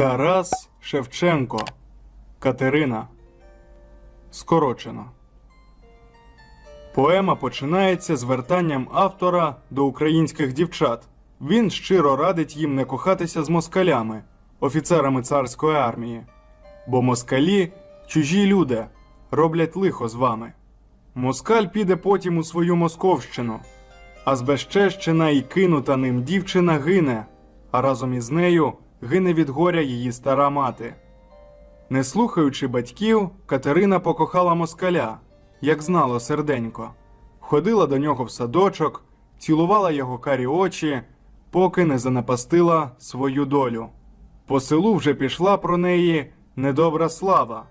Тарас Шевченко. Катерина. Скорочено. Поема починається звертанням автора до українських дівчат. Він щиро радить їм не кохатися з москалями, офіцерами царської армії. Бо москалі чужі люди роблять лихо з вами. Москаль піде потім у свою Московщину, а збезчещена і кинута ним дівчина гине, а разом із нею гине від горя її стара мати. Не слухаючи батьків, Катерина покохала москаля, як знало серденько. Ходила до нього в садочок, цілувала його карі очі, поки не занапастила свою долю. По селу вже пішла про неї недобра слава,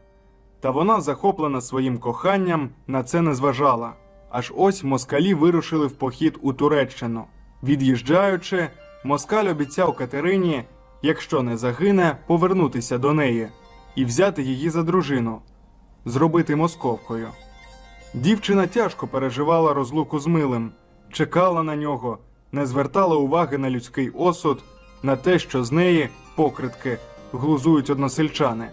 та вона, захоплена своїм коханням, на це не зважала. Аж ось москалі вирушили в похід у Туреччину. Від'їжджаючи, москаль обіцяв Катерині, якщо не загине, повернутися до неї і взяти її за дружину, зробити московкою. Дівчина тяжко переживала розлуку з милим, чекала на нього, не звертала уваги на людський осуд, на те, що з неї, покритки, глузують односельчани.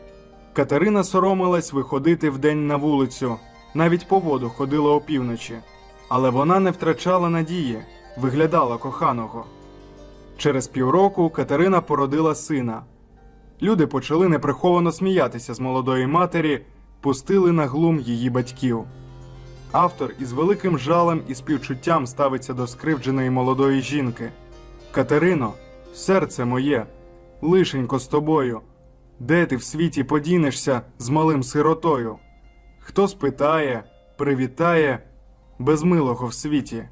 Катерина соромилась виходити вдень на вулицю, навіть по воду ходила опівночі, але вона не втрачала надії, виглядала коханого. Через півроку Катерина породила сина. Люди почали неприховано сміятися з молодої матері, пустили на глум її батьків. Автор із великим жалем і співчуттям ставиться до скривдженої молодої жінки. Катерино, серце моє, лишенько з тобою, де ти в світі подінешся з малим сиротою? Хто спитає, привітає без милого в світі?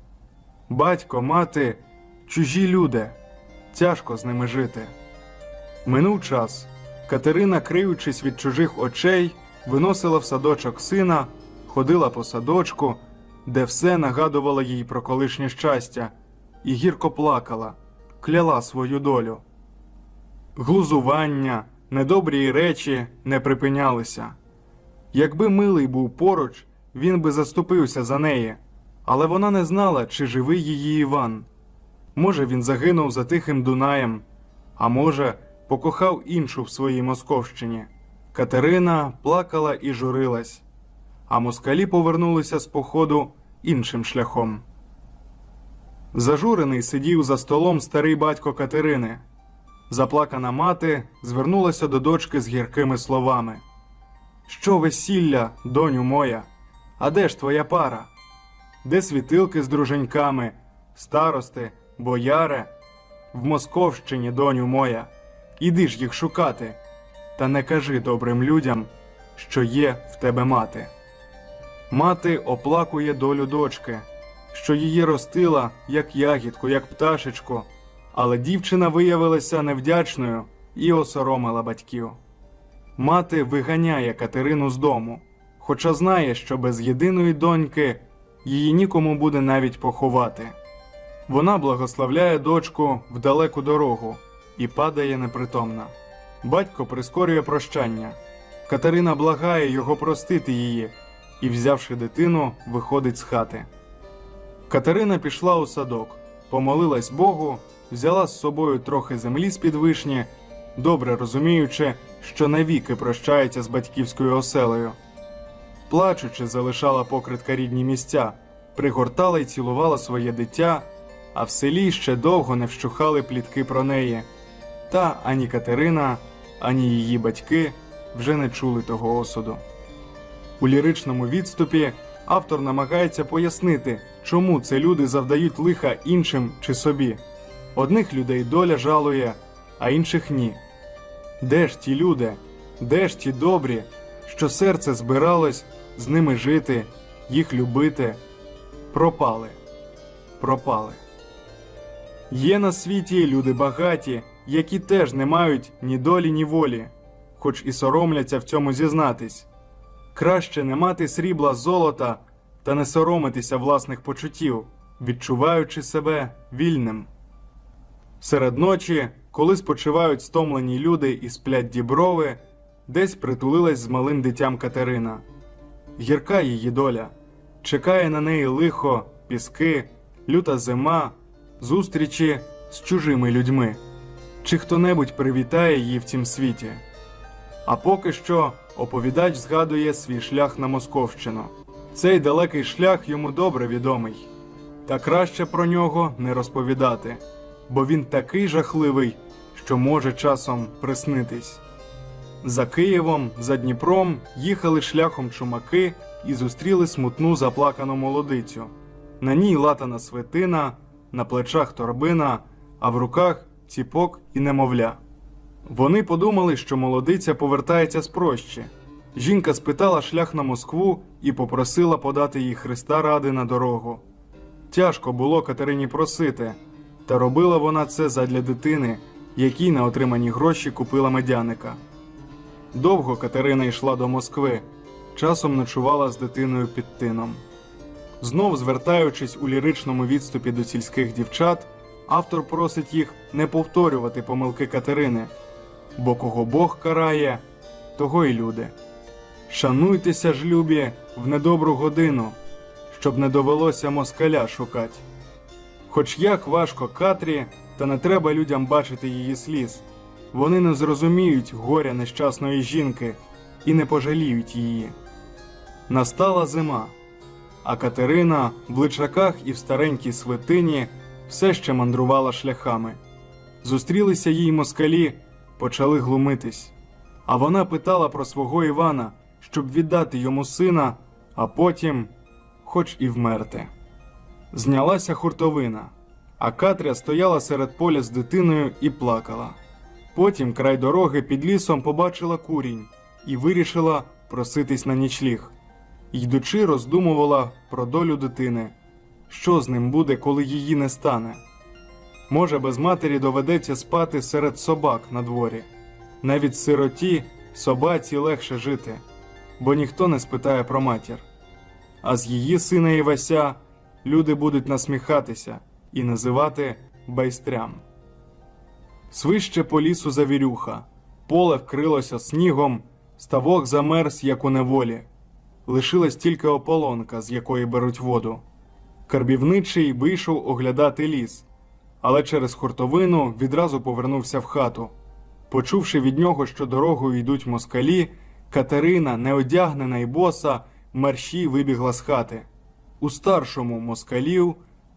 Батько, мати, чужі люди, тяжко з ними жити. Минув час. Катерина, криючись від чужих очей, виносила в садочок сина, ходила по садочку, де все нагадувало їй про колишнє щастя, і гірко плакала, кляла свою долю. Глузування, недобрі речі не припинялися. Якби милий був поруч, він би заступився за неї, але вона не знала, чи живий її Іван. Може, він загинув за тихим Дунаєм, а може, покохав іншу в своїй Московщині. Катерина плакала і журилась, а москалі повернулися з походу іншим шляхом. Зажурений сидів за столом старий батько Катерини. Заплакана мати звернулася до дочки з гіркими словами: Що весілля, доню моя? А де ж твоя пара? Де світилки з друженьками, старости, бояре? В Московщині, доню моя, іди ж їх шукати, та не кажи добрим людям, що є в тебе мати. Мати оплакує долю дочки, що її ростила, як ягідку, як пташечку, але дівчина виявилася невдячною і осоромила батьків. Мати виганяє Катерину з дому, хоча знає, що без єдиної доньки її нікому буде навіть поховати. Вона благословляє дочку в далеку дорогу і падає непритомна. Батько прискорює прощання. Катерина благає його простити її і, взявши дитину, виходить з хати. Катерина пішла у садок, помолилась Богу, взяла з собою трохи землі з під вишні, добре розуміючи, що навіки прощається з батьківською оселею. Плачучи, залишала покритка рідні місця, пригортала й цілувала своє дитя, а в селі ще довго не вщухали плітки про неї. Та ані Катерина, ані її батьки вже не чули того осуду. У ліричному відступі автор намагається пояснити, чому це люди завдають лиха іншим чи собі. Одних людей доля жалує, а інших ні. Де ж ті люди, де ж ті добрі, що серце збиралось з ними жити, їх любити? Пропали, пропали. Є на світі люди багаті, які теж не мають ні долі, ні волі, хоч і соромляться в цьому зізнатись. Краще не мати срібла золота та не соромитися власних почуттів, відчуваючи себе вільним. Серед ночі, коли спочивають стомлені люди і сплять діброви, десь притулилась з малим дитям Катерина. Гірка її доля, чекає на неї лихо, піски, люта зима, зустрічі з чужими людьми. чи хто-небудь привітає її в цім світі. А поки що оповідач згадує свій шлях на Московщину. Цей далекий шлях йому добре відомий, та краще про нього не розповідати, бо він такий жахливий, що може часом приснитись. За Києвом, за Дніпром їхали шляхом чумаки і зустріли смутну заплакану молодицю. На ній латана свитина, на плечах торбина, а в руках ціпок і немовля. Вони подумали, що молодиця повертається з прощі. Жінка спитала шлях на Москву і попросила подати їй Христа ради на дорогу. Тяжко було Катерині просити, та робила вона це задля дитини, якій на отримані гроші купила медяника. Довго Катерина йшла до Москви, часом ночувала з дитиною під тином. Знов звертаючись у ліричному відступі до сільських дівчат, автор просить їх не повторювати помилки Катерини, бо кого Бог карає, того й люди. Шануйтеся ж, любі, в недобру годину, щоб не довелося москаля шукать. Хоч як важко Катрі, та не треба людям бачити її сліз. Вони не зрозуміють горя нещасної жінки і не пожаліють її. Настала зима, а Катерина в личаках і в старенькій свитині все ще мандрувала шляхами. Зустрілися їй москалі, почали глумитись. А вона питала про свого Івана, щоб віддати йому сина, а потім, хоч і вмерти. Знялася хуртовина, а Катря стояла серед поля з дитиною і плакала. Потім край дороги під лісом побачила курінь і вирішила проситись на нічліг. Йдучи, роздумувала про долю дитини, що з ним буде, коли її не стане. Може, без матері доведеться спати серед собак на дворі. Навіть сироті собаці легше жити, бо ніхто не спитає про матір. А з її сина Івася люди будуть насміхатися і називати байстрям. Свище по лісу завірюха, поле вкрилося снігом, ставок замерз, як у неволі. Лишилась тільки ополонка, з якої беруть воду. Карбівничий вийшов оглядати ліс, але через хуртовину відразу повернувся в хату. Почувши від нього, що дорогою йдуть москалі, Катерина, неодягнена й боса, мерщій вибігла з хати. У старшому москалів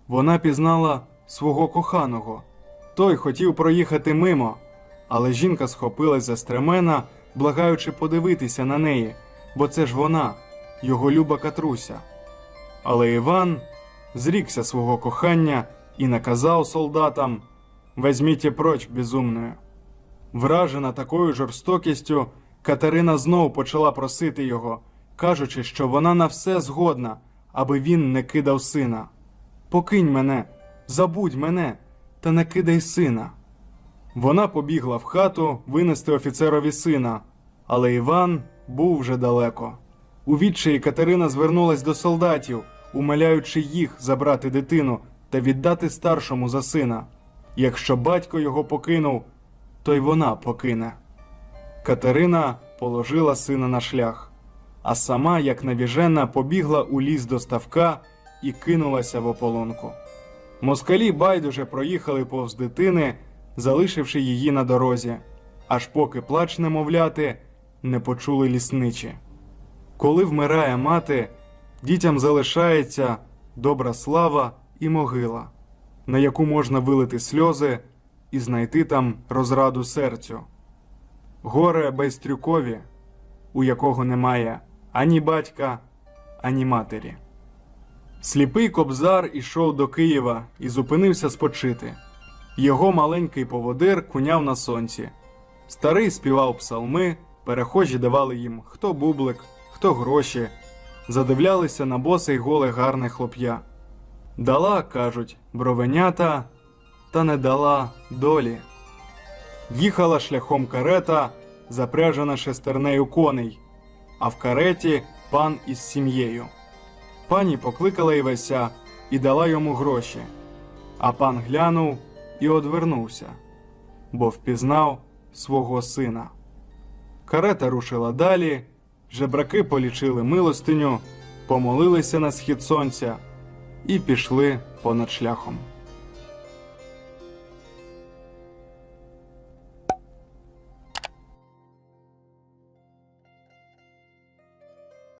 вона пізнала свого коханого. Той хотів проїхати мимо, але жінка схопилась за стремена, благаючи подивитися на неї, бо це ж вона, його люба Катруся. Але Іван зрікся свого кохання і наказав солдатам «Візьміть проч безумною». Вражена такою жорстокістю, Катерина знов почала просити його, кажучи, що вона на все згодна, аби він не кидав сина. Покинь мене, забудь мене, та не кидай сина. Вона побігла в хату винести офіцерові сина, але Іван був вже далеко. У відчаї Катерина звернулась до солдатів, умоляючи їх забрати дитину та віддати старшому за сина. Якщо батько його покинув, то й вона покине. Катерина положила сина на шлях, а сама, як навіжена, побігла у ліс до ставка і кинулася в ополонку. Москалі байдуже проїхали повз дитини, залишивши її на дорозі, аж поки плач немовляти не почули лісничі. Коли вмирає мати, дітям залишається добра слава і могила, на яку можна вилити сльози і знайти там розраду серцю. Горе Байстрюкові, у якого немає ані батька, ані матері. Сліпий кобзар ішов до Києва і зупинився спочити. Його маленький поводир куняв на сонці. Старий співав псалми, перехожі давали їм хто бублик, хто гроші, задивлялися на босий голе гарне хлоп'я. Дала, кажуть, бровенята, та не дала долі. Їхала шляхом карета, запряжена шестернею коней, а в кареті пан із сім'єю. Пані покликала Івася і дала йому гроші, а пан глянув і одвернувся, бо впізнав свого сина. Карета рушила далі, жебраки полічили милостиню, помолилися на схід сонця і пішли понад шляхом.